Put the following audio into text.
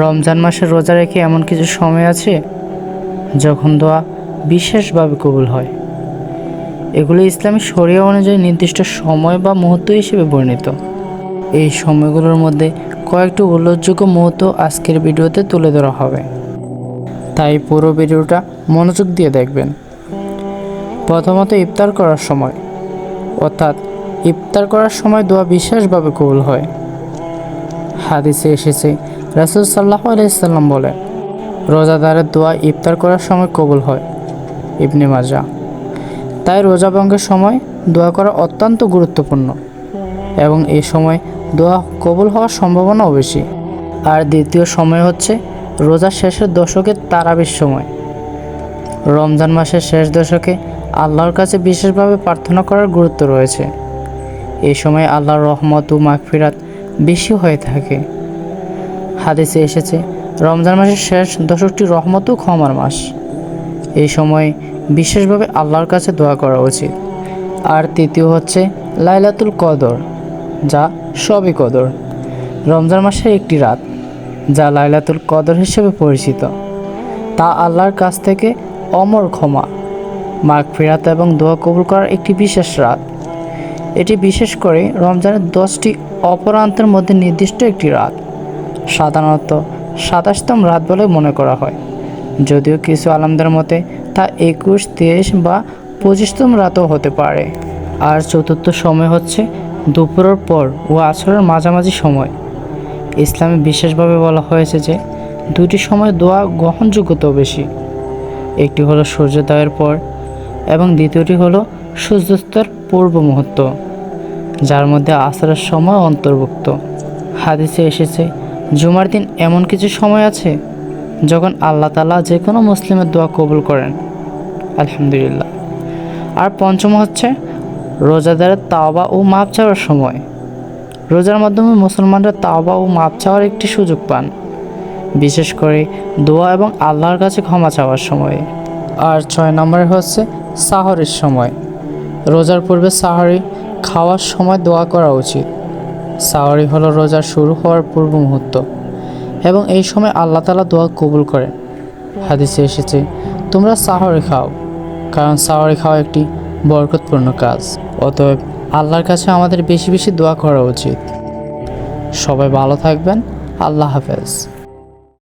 রমজান মাসে রোজা রেখে এমন কিছু সময় আছে যখন দোয়া বিশেষভাবে কবুল হয়। এগুলো ইসলামী শরিয়া অনুযায়ী নির্দিষ্ট সময় বা মুহূর্ত হিসেবে বর্ণিত। এই সময়গুলোর মধ্যে কয়েকটি উল্লেখযোগ্য মুহূর্ত আজকের ভিডিওতে তুলে ধরা হবে। তাই পুরো ভিডিওটা মনোযোগ দিয়ে দেখবেন। প্রথমত ইফতার করার সময়, অর্থাৎ ইফতার করার সময় দোয়া বিশেষভাবে কবুল হয়। হাদিসে এসেছে রাসুল সাল্লাহ আলাইসাল্লাম বলেন রোজাদারের দোয়া ইফতার করার সময় কবুল হয়, ইবনে মাজা। তাই রোজা ভঙ্গের সময় দোয়া করা অত্যন্ত গুরুত্বপূর্ণ এবং এই সময় দোয়া কবুল হওয়ার সম্ভাবনাও বেশি। আর দ্বিতীয় সময় হচ্ছে রোজার শেষের দশকের তারাবির সময়। রমজান মাসের শেষ দশকে আল্লাহর কাছে বিশেষভাবে প্রার্থনা করার গুরুত্ব রয়েছে। এই সময় আল্লাহর রহমত ও মাগফিরাত বেশি হয়ে থাকে। হাদিসে এসেছে, রমজান মাসের শেষ দশকটি রহমত ও ক্ষমার মাস। এই সময় বিশেষভাবে আল্লাহর কাছে দোয়া করা উচিত। আর তৃতীয় হচ্ছে লাইলাতুল কদর, যা সবই কদর। রমজান মাসের একটি রাত, যা লাইলাতুল কদর হিসেবে পরিচিত। তা আল্লাহর কাছ থেকে অমর ক্ষমা মাঘ ফেরাত এবং দোয়া কবুল করার একটি বিশেষ রাত। এটি বিশেষ করে রমজানের দশটি অপরান্তের মধ্যে নির্দিষ্ট একটি রাত। সাধারণত সাতাশতম রাত বলে মনে করা হয়। যদিও কিছু আলামদের মতে তা একুশ, তেইশ বা পঁচিশতম রাতও হতে পারে। আর চতুর্থ সময় হচ্ছে দুপুরের পর ও আসরের মাঝামাঝি সময়। ইসলামে বিশেষভাবে বলা হয়েছে যে দুটি সময় দোয়া গ্রহণযোগ্যতাও বেশি। একটি হলো সূর্যোদয়ের পর এবং দ্বিতীয়টি হলো সূর্যাস্তের পূর্ব মুহূর্ত, যার মধ্যে আসরের সময় অন্তর্ভুক্ত। হাদিসে এসেছে জুমার দিন এমন কিছু সময় আছে যখন আল্লাহ তালা যে কোনো মুসলিমের দোয়া কবুল করেন। আলহামদুলিল্লাহ। আর পঞ্চম হচ্ছে রোজাদারের তাওবা ও মাপ চাওয়ার সময়। রোজার মাধ্যমে মুসলমানরা তাওবা ও মাপ চাওয়ার একটি সুযোগ পান, বিশেষ করে দোয়া এবং আল্লাহর কাছে ক্ষমা চাওয়ার সময়ে। আর ছয় নম্বরে হচ্ছে সাহরের সময়। রোজার পূর্বে সাহরি খাওয়ার সময় দোয়া করা উচিত। সাহরি হলো রোজা শুরু হওয়ার পূর্ব মুহূর্ত এবং এই সময় আল্লাহ তালা দোয়া কবুল করে হাদিসে এসেছে, তোমরা সাহরি খাও, কারণ সাহরি খাওয়া একটি বরকতপূর্ণ কাজ। অতএব আল্লাহর কাছে আমাদের বেশি বেশি দোয়া করা উচিত। সবাই ভালো থাকবেন। আল্লাহ হাফেজ।